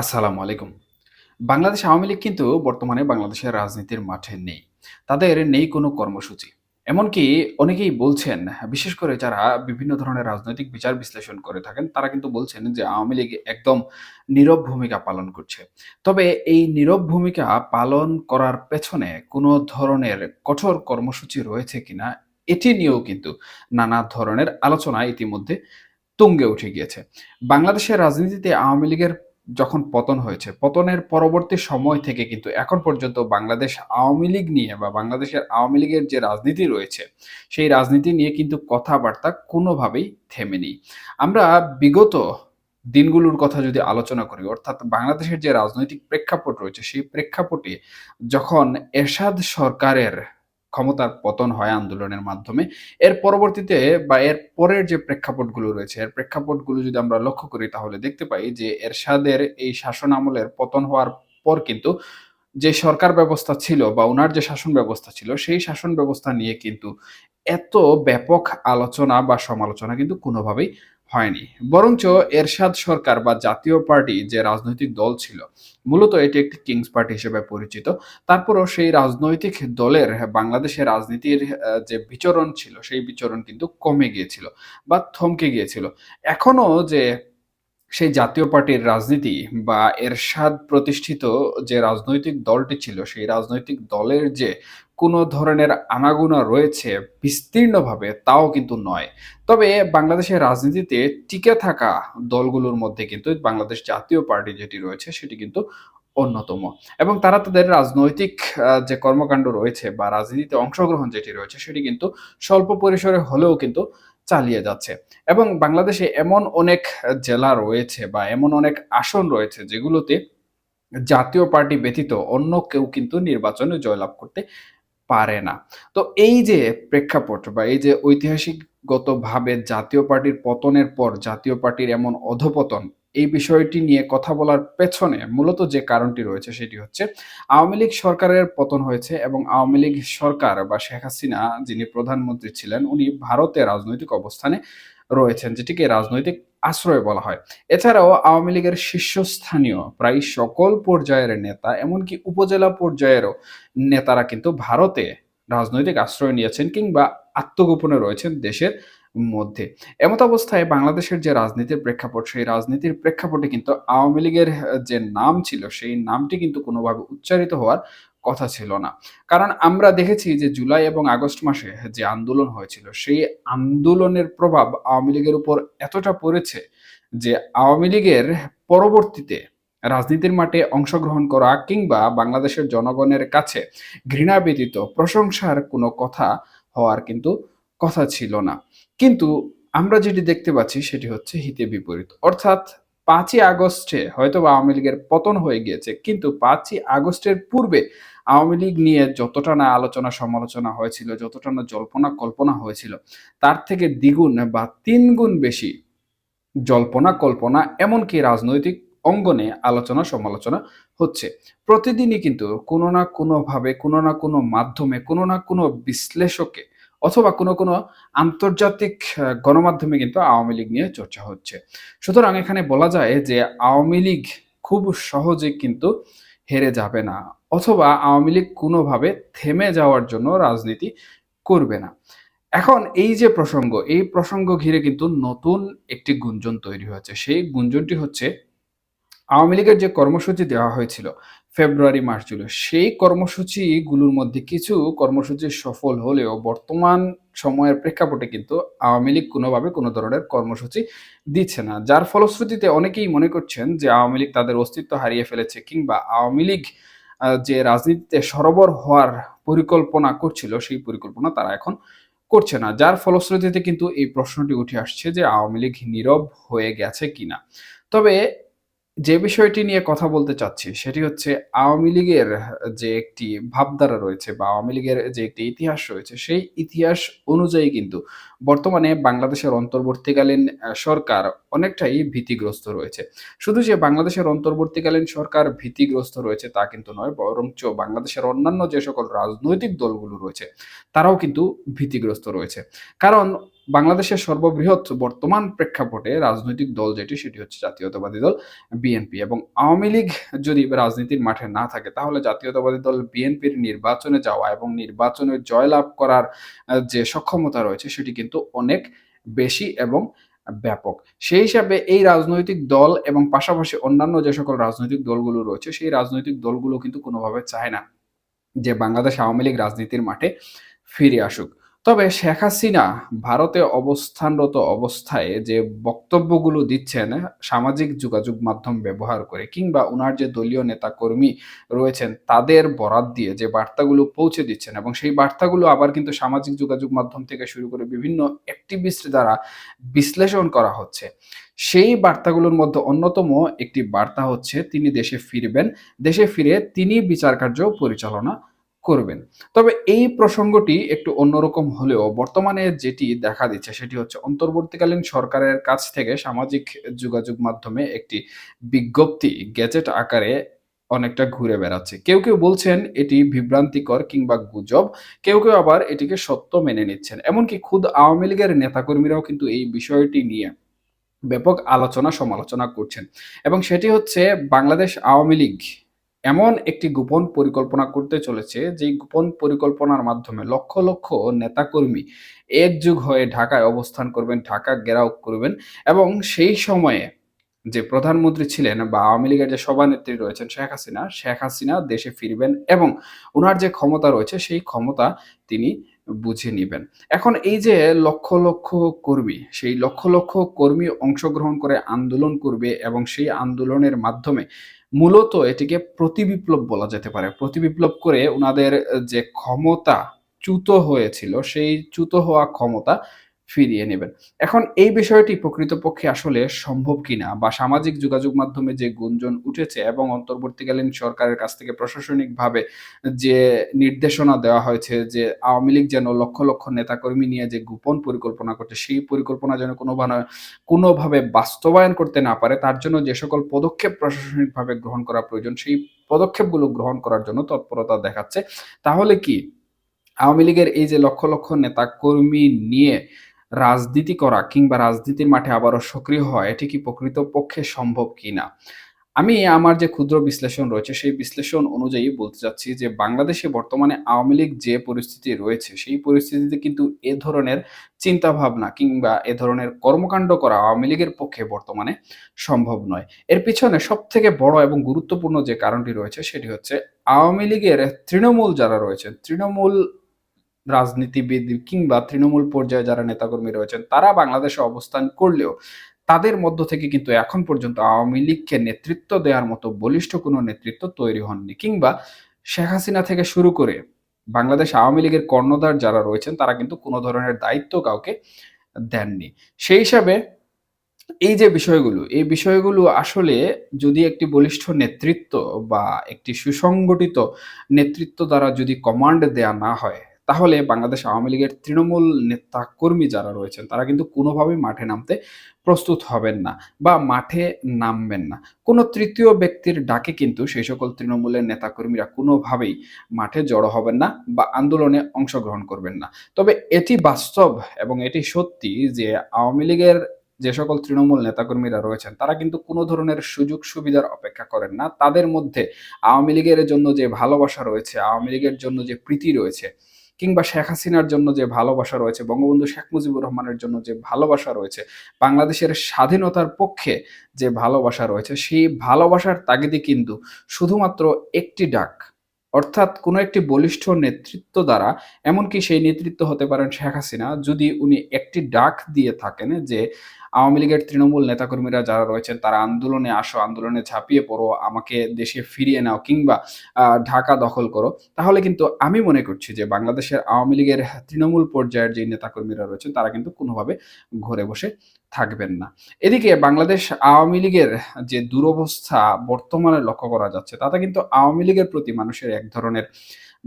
আসসালামু আলাইকুম। বাংলাদেশ আওয়ামী লীগ কিন্তু বর্তমানে বাংলাদেশের রাজনীতির মাঠে নেই। তাদের নেই কোনো কর্মসূচি। এমনকি অনেকেই বলছেন, বিশেষ করে যারা বিভিন্ন ধরনের রাজনৈতিক বিচার বিশ্লেষণ করে থাকেন, তারা কিন্তু বলছেন যে আওয়ামী লীগ একদম নীরব ভূমিকা পালন করছে। তবে এই নীরব ভূমিকা পালন করার পেছনে কোনো ধরনের কঠোর কর্মসূচি রয়েছে কিনা, এটি নিয়েও কিন্তু নানা ধরনের আলোচনা ইতিমধ্যে তুঙ্গে উঠে গিয়েছে। বাংলাদেশের রাজনীতিতে আওয়ামী লীগের যখন পতন হয়েছে, পতনের পরবর্তী সময় থেকে কিন্তু এখন পর্যন্ত বাংলাদেশ আওয়ামী লীগ নিয়ে বা বাংলাদেশের আওয়ামী লীগের যে রাজনীতি রয়েছে, সেই রাজনীতি নিয়ে কিন্তু কথাবার্তা কোনোভাবেই থেমেনি। আমরা বিগত দিনগুলোর কথা যদি আলোচনা করি, অর্থাৎ বাংলাদেশের যে রাজনৈতিক প্রেক্ষাপট রয়েছে, সেই প্রেক্ষাপটে যখন এরশাদ সরকারের ক্ষমতার পতন হয় আন্দোলনের মাধ্যমে, এর পরবর্তীতে বা এর পরের যে প্রেক্ষাপটগুলো রয়েছে, এর প্রেক্ষাপটগুলো যদি আমরা লক্ষ্য করি তাহলে দেখতে পাই যে এরশাদের এই শাসন আমলের পতন হওয়ার পর কিন্তু যে সরকার ব্যবস্থা ছিল বা উনার যে শাসন ব্যবস্থা ছিল, সেই শাসন ব্যবস্থা নিয়ে কিন্তু এত ব্যাপক আলোচনা বা সমালোচনা কিন্তু কোনোভাবেই হয়নি। বরঞ্চ এরশাদ সরকার বা জাতীয় পার্টি যে রাজনৈতিক দল ছিল, মূলত এটি একটি কিংস পার্টি হিসেবে পরিচিত। তারপরও সেই রাজনৈতিক দলের বাংলাদেশের রাজনীতির যে বিচরণ ছিল, সেই বিচরণ কিন্তু কমে গিয়েছিল বা থমকে গিয়েছিল। এখনও যে সেই জাতীয় পার্টির রাজনীতি বা এরশাদ প্রতিষ্ঠিত যে রাজনৈতিক দলটি ছিল, সেই রাজনৈতিক দলের যে কোনো ধরনের আনাগোনা রয়েছে বিস্তীর্ণভাবে, তাও কিন্তু নয়। তবে বাংলাদেশের রাজনীতিতে টিকে থাকা দলগুলোর মধ্যে কিন্তু বাংলাদেশ জাতীয় পার্টি যেটি রয়েছে, সেটি কিন্তু অন্যতম। এবং তারা তাদের রাজনৈতিক যে কর্মকাণ্ড রয়েছে বা রাজনীতিতে অংশগ্রহণ যেটি রয়েছে, সেটি কিন্তু স্বল্প পরিসরে হলেও কিন্তু চালিয়ে যাচ্ছে। এবং বাংলাদেশে এমন অনেক জেলা রয়েছে বা এমন অনেক আসন রয়েছে যেগুলোতে জাতীয় পার্টি ব্যতীত অন্য কেউ কিন্তু নির্বাচনে জয়লাভ করতে পারে না। তো এই যে প্রেক্ষাপট বা এই যে ঐতিহাসিকগতভাবে জাতীয় পার্টির পতনের পর জাতীয় পার্টির এমন অধঃপতন, এই বিষয়টি নিয়ে কথা বলার পেছনে মূলত যে কারণটি রয়েছে সেটি হচ্ছে আওয়ামী লীগ সরকারের পতন হয়েছে এবং আওয়ামী লীগ সরকার বা শেখ হাসিনা যিনি প্রধানমন্ত্রী ছিলেন, উনি ভারতে রাজনৈতিক অবস্থানে রয়েছেন, যেটিকে রাজনৈতিক আশ্রয় বলা হয়। এছাড়াও আওয়ামী লীগের শীর্ষস্থানীয় প্রায় সকল পর্যায়ের নেতা, এমনকি উপজেলা পর্যায়েরও নেতারা কিন্তু ভারতে রাজনৈতিক আশ্রয় নিয়েছেন কিংবা আত্মগোপনে রয়েছেন দেশের মধ্যে। এমতাবস্থায় বাংলাদেশের যে রাজনীতির প্রেক্ষাপট, সেই রাজনীতির প্রেক্ষাপটে কিন্তু আওয়ামী লীগের যে নাম ছিল, সেই নামটি কিন্তু কোনোভাবে উচ্চারিত হওয়ার কথা ছিল না। কারণ আমরা দেখেছি যে জুলাই এবং আগস্ট মাসে যে আন্দোলন হয়েছিল, সেই আন্দোলনের প্রভাব আওয়ামী লীগের উপর এতটা পড়েছে যে আওয়ামী লীগের পরবর্তীতে রাজনীতির মাঠে অংশগ্রহণ করা কিংবা বাংলাদেশের জনগণের কাছে ঘৃণা ব্যতীত প্রশংসার কোনো কথা হওয়ার কিন্তু কথা ছিল না। কিন্তু আমরা যেটি দেখতে পাচ্ছি সেটি হচ্ছে হিতে বিপরীত। অর্থাৎ ৫ই আগস্টে হয়তোবা আওয়ামী লীগের পতন হয়ে গিয়েছে। কিন্তু পাঁচই আগস্টের পূর্বে আওয়ামী লীগ নিয়ে যতটা না আলোচনা সমালোচনা হয়েছিল, যতটা না জল্পনা কল্পনা হয়েছিল, তার থেকে দ্বিগুণ বা ৩ গুণ বেশি জল্পনা কল্পনা এমনকি রাজনৈতিক অঙ্গনে আলোচনা সমালোচনা হচ্ছে। প্রতিদিনই কিন্তু কোনো না কোনোভাবে, কোনো না কোনো মাধ্যমে, কোনো না কোনো বিশ্লেষকে অথবা কোনো, কোনো আন্তর্জাতিক গণমাধ্যমে কিন্তু আওয়ামী লীগ নিয়ে চর্চা হচ্ছে। সুতরাং এখানে বলা যায় যে আওয়ামী লীগ খুব সহজে কিন্তু হেরে যাবে না অথবা আওয়ামী লীগ কোনোভাবে থেমে যাওয়ার জন্য রাজনীতি করবে না। এখন এই যে প্রসঙ্গ, এই প্রসঙ্গ ঘিরে কিন্তু নতুন একটি গুঞ্জন তৈরি হয়েছে। সেই গুঞ্জনটি হচ্ছে আওয়ামী লীগের যে কর্মসূচি দেওয়া হয়েছিল ফেব্রুয়ারি, মার্চ, জুলাই সেই কর্মসূচিগুলোর মধ্যে কিছু কর্মসূচি সফল হলেও বর্তমান সময়ের প্রেক্ষাপটে কিন্তু আওয়ামী লীগ কোনোভাবে কোনো ধরনের কর্মসূচি দিচ্ছে না। যার ফলশ্রুতিতে অনেকেই মনে করছেন যে আওয়ামী লীগ তাদের অস্তিত্ব হারিয়ে ফেলেছে কিংবা আওয়ামী লীগ যে রাজনীতিতে সরবর হওয়ার পরিকল্পনা করছিল, সেই পরিকল্পনা তারা এখন করছে না। যার ফলশ্রুতিতে কিন্তু এই প্রশ্নটি উঠে আসছে যে আওয়ামী লীগ নীরব হয়ে গেছে কিনা? তবে যে বিষয়টি নিয়ে কথা বলতে চাচ্ছি সেটি হচ্ছে আওয়ামী লীগের যে একটি ভাবধারা রয়েছে বা আওয়ামী লীগের যে একটি ইতিহাস রয়েছে সেই ইতিহাস অনুযায়ী কিন্তু বর্তমানে বাংলাদেশের অন্তর্বর্তীকালীন সরকার অনেকটাই ভীতিগ্রস্ত রয়েছে। শুধু যে বাংলাদেশের অন্তর্বর্তীকালীন সরকার ভীতিগ্রস্ত রয়েছে তা কিন্তু নয়, বরঞ্চ বাংলাদেশের অন্যান্য যে সকল রাজনৈতিক দলগুলো রয়েছে তারাও কিন্তু ভীতিগ্রস্ত রয়েছে। কারণ বাংলাদেশের সর্ববৃহৎ বর্তমান প্রেক্ষাপটে রাজনৈতিক দল যেটি, সেটি হচ্ছে জাতীয়তাবাদী দল বিএনপি। এবং আওয়ামী লীগ যদি রাজনীতির মাঠে না থাকে, তাহলে জাতীয়তাবাদী দল বিএনপির নির্বাচনে যাওয়া এবং নির্বাচনে জয়লাভ করার যে সক্ষমতা রয়েছে, সেটি কিন্তু অনেক বেশি এবং ব্যাপক। সেই হিসাবে এই রাজনৈতিক দল এবং পাশাপাশি অন্যান্য যে সকল রাজনৈতিক দলগুলো রয়েছে, সেই রাজনৈতিক দলগুলো কিন্তু কোনোভাবে চায় না যে বাংলাদেশ আওয়ামী লীগ রাজনীতির মাঠে ফিরে আসুক। তবে শেখ হাসিনা ভারতে অবস্থানরত অবস্থায় যে বক্তব্যগুলো দিচ্ছেন, সামাজিক যোগাযোগ মাধ্যম ব্যবহার করে কিংবা ওনার যে দলীয় নেতা কর্মী রয়েছেন, তাদের বরাত দিয়ে যে বার্তাগুলো পৌঁছে দিচ্ছেন এবং সেই বার্তাগুলো আবার কিন্তু সামাজিক যোগাযোগ মাধ্যম থেকে শুরু করে বিভিন্ন অ্যাক্টিভিস্ট দ্বারা বিশ্লেষণ করা হচ্ছে। সেই বার্তাগুলোর মধ্যে অন্যতম একটি বার্তা হচ্ছে, তিনি দেশে ফিরবেন। দেশে ফিরে তিনি বিচার কার্য পরিচালনা করবেন। তবে এই প্রসঙ্গটি একটু অন্যরকম হলেও বর্তমানে যেটি দেখা দিচ্ছে সেটি হচ্ছে অন্তর্বর্তীকালীন সরকারের কাছ থেকে সামাজিক যোগাযোগ মাধ্যমে একটি বিজ্ঞপ্তি গেজেট আকারে অনেকটা ঘুরে বেড়াচ্ছে। কেউ কেউ বলছেন এটি বিভ্রান্তিকর কিংবা গুজব, কেউ কেউ আবার এটিকে সত্য মেনে নিচ্ছেন। এমনকি খুদ আওয়ামী লীগের নেতাকর্মীরাও কিন্তু এই বিষয়টি নিয়ে ব্যাপক আলোচনা সমালোচনা করছেন। এবং সেটি হচ্ছে বাংলাদেশ আওয়ামী লীগ এমন একটি গোপন পরিকল্পনা করতে চলেছে, যেই গোপন পরিকল্পনার মাধ্যমে লক্ষ লক্ষ নেতাকর্মী একযুগ হয়ে ঢাকায় অবস্থান করবেন, ঢাকা গেরাও করবেন এবং সেই সময়ে যে প্রধানমন্ত্রী ছিলেন বা আওয়ামী লীগের যে সভানেত্রী রয়েছেন শেখ হাসিনা শেখ হাসিনা দেশে ফিরবেন এবং ওনার যে ক্ষমতা রয়েছে সেই ক্ষমতা তিনি বুঝে নিবেন। এখন এই যে লক্ষ লক্ষ কর্মী, সেই লক্ষ লক্ষ কর্মী অংশগ্রহণ করে আন্দোলন করবে এবং সেই আন্দোলনের মাধ্যমে মূলত এটিকে প্রতিবিপ্লব বলা যেতে পারে। প্রতিবিপ্লব করে ওনাদের যে ক্ষমতা চ্যুত হয়েছিল, সেই চ্যুত হওয়া ক্ষমতা ফিরিয়ে নেবেন। এখন এই বিষয়টি প্রকৃতপক্ষে আসলে সম্ভব কিনা বা সামাজিক যোগাযোগ মাধ্যমে যে গুঞ্জন উঠেছে এবং অন্তর্বর্তীকালীন সরকারের কাছ থেকে প্রশাসনিকভাবে যে নির্দেশনা দেওয়া হয়েছে যে আওয়ামী লীগ যেন লক্ষ লক্ষ নেতাকর্মী নিয়ে যে গোপন পরিকল্পনা করছে, সেই পরিকল্পনা যেন কোনোভাবে কোনোভাবে বাস্তবায়ন করতে না পারে, তার জন্য যে সকল পদক্ষেপ প্রশাসনিকভাবে গ্রহণ করা প্রয়োজন, সেই পদক্ষেপগুলো গ্রহণ করার জন্য তৎপরতা দেখাচ্ছে। তাহলে কি আওয়ামী লীগের এই যে লক্ষ লক্ষ নেতা কর্মী নিয়ে রাজনীতি করা কিংবা রাজনীতির মাঠে আবারও সক্রিয় হওয়া, এটি কি প্রকৃত পক্ষে সম্ভব কিনা? আমি আমার যে ক্ষুদ্র বিশ্লেষণ রয়েছে, সেই বিশ্লেষণ অনুযায়ী বলতে চাচ্ছি যে বাংলাদেশে বর্তমানে আওয়ামী লীগ যে পরিস্থিতি রয়েছে, সেই পরিস্থিতিতে কিন্তু এ ধরনের চিন্তা ভাবনা কিংবা এ ধরনের কর্মকাণ্ড করা আওয়ামী লীগের পক্ষে বর্তমানে সম্ভব নয়। এর পিছনে সব থেকে বড় এবং গুরুত্বপূর্ণ যে কারণটি রয়েছে, সেটি হচ্ছে আওয়ামী লীগের তৃণমূল যারা রয়েছেন, তৃণমূল রাজনীতিবিদ কিংবা তৃণমূল পর্যায়ে যারা নেতাকর্মী রয়েছেন, তারা বাংলাদেশে অবস্থান করলেও তাদের মধ্য থেকে কিন্তু এখন পর্যন্ত আওয়ামী লীগকে নেতৃত্ব দেওয়ার মতো বলিষ্ঠ কোনো নেতৃত্ব তৈরি হননি। কিংবা শেখ হাসিনা থেকে শুরু করে বাংলাদেশ আওয়ামী লীগের কর্ণধার যারা রয়েছেন, তারা কিন্তু কোনো ধরনের দায়িত্ব কাউকে দেননি। সেই হিসাবে এই যে বিষয়গুলো, এই বিষয়গুলো আসলে যদি একটি বলিষ্ঠ নেতৃত্ব বা একটি সুসংগঠিত নেতৃত্ব দ্বারা যদি কমান্ড দেয়া না হয় তাহলে বাংলাদেশ আওয়ামী লীগের তৃণমূল নেতা কর্মী যারা রয়েছেন, তারা কিন্তু কোনোভাবেই মাঠে নামতে প্রস্তুত হবেন না বা মাঠে নামবেন না। কোনো তৃতীয় ব্যক্তির ডাকে কিন্তু সেই সকল তৃণমূলের নেতাকর্মীরা কোনোভাবেই মাঠে জড়ো হবেন না বা আন্দোলনে অংশগ্রহণ করবেন না। তবে এটি বাস্তব এবং এটি সত্যি যে আওয়ামী লীগের যে সকল তৃণমূল নেতাকর্মীরা রয়েছেন, তারা কিন্তু কোনো ধরনের সুযোগ সুবিধার অপেক্ষা করেন না। তাদের মধ্যে আওয়ামী লীগের জন্য যে ভালোবাসা রয়েছে, আওয়ামী লীগের জন্য যে প্রীতি রয়েছে কিংবা শেখ হাসিনার জন্য যে ভালোবাসা রয়েছে, বঙ্গবন্ধু শেখ মুজিবুর রহমানের জন্য যে ভালোবাসা রয়েছে, বাংলাদেশের স্বাধীনতার পক্ষে যে ভালোবাসা রয়েছে, সেই ভালোবাসার তাগিদে কিন্তু শুধুমাত্র একটি ডাক। অর্থাৎ কোনো একটি বলিষ্ঠ নেতৃত্ব দ্বারা, এমনকি সেই নেতৃত্ব হতে পারেন শেখ হাসিনা, যদি উনি একটি ডাক দিয়ে থাকেন যে, আওয়ামী লীগের তৃণমূল নেতাকর্মীরা যারা রয়েছেন, তারা আন্দোলনে আসো, আন্দোলনে ঝাঁপিয়ে পড়ো, আমাকে দেশে ফিরিয়ে নাও, কিংবা ঢাকা দখল করো, তাহলে কিন্তু আমি মনে করছি যে, বাংলাদেশের আওয়ামী লীগের তৃণমূল পর্যায়ের যে নেতাকর্মীরা রয়েছেন, তারা কিন্তু কোনোভাবে ঘরে বসে থাকবেন না। এদিকে বাংলাদেশ আওয়ামী লীগের যে দুরবস্থা বর্তমানে লক্ষ্য করা যাচ্ছে, তাতে কিন্তু আওয়ামী লীগের প্রতি মানুষের এক ধরনের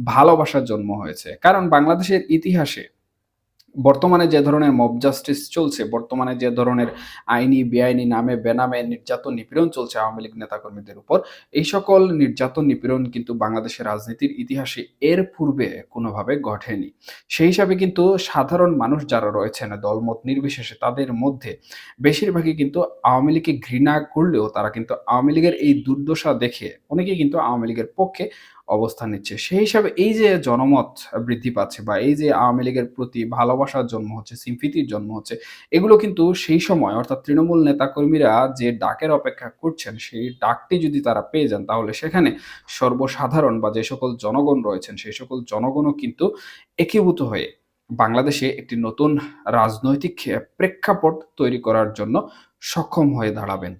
ভালোবাসার জন্ম হয়েছে। কারণ বাংলাদেশের ইতিহাসে বর্তমানে যে ধরনের মব জাস্টিস চলছে, বর্তমানে যে ধরনের আইনি, বেআইনি নামে বেনামে নির্যাতন, নিপীড়ন চলছে আওয়ামী লীগ নেতাকর্মীদের উপর, এই সকল নির্যাতন, নিপীড়ন কিন্তু বাংলাদেশের রাজনীতির ইতিহাসে এর পূর্বে কোনোভাবে ঘটেনি। সেই হিসাবে কিন্তু সাধারণ মানুষ যারা রয়েছেন দলমত নির্বিশেষে তাদের মধ্যে বেশিরভাগই কিন্তু আওয়ামী লীগকে ঘৃণা করলেও তারা কিন্তু আওয়ামী লীগের এই দুর্দশা দেখে অনেকেই কিন্তু আওয়ামী লীগের পক্ষে অবস্থান নিচ্ছে। সেই হিসাবে এই যে জনমত বৃদ্ধি পাচ্ছে বা এই যে আওয়ামী লীগের প্রতি ভালোবাসার জন্ম হচ্ছে, সিম্পিথির জন্ম হচ্ছে, এগুলো কিন্তু সেই সময় অর্থাৎ তৃণমূল নেতাকর্মীরা যে ডাকের অপেক্ষা করছেন, সেই ডাকটি যদি তারা পেয়ে যান তাহলে সেখানে সর্বসাধারণ বা যে সকল জনগণ রয়েছেন, সেই সকল জনগণও কিন্তু একীভূত হয়ে বাংলাদেশে একটি নতুন রাজনৈতিক প্রেক্ষাপট তৈরি করার জন্য সক্ষম হয়ে দাঁড়াবেন।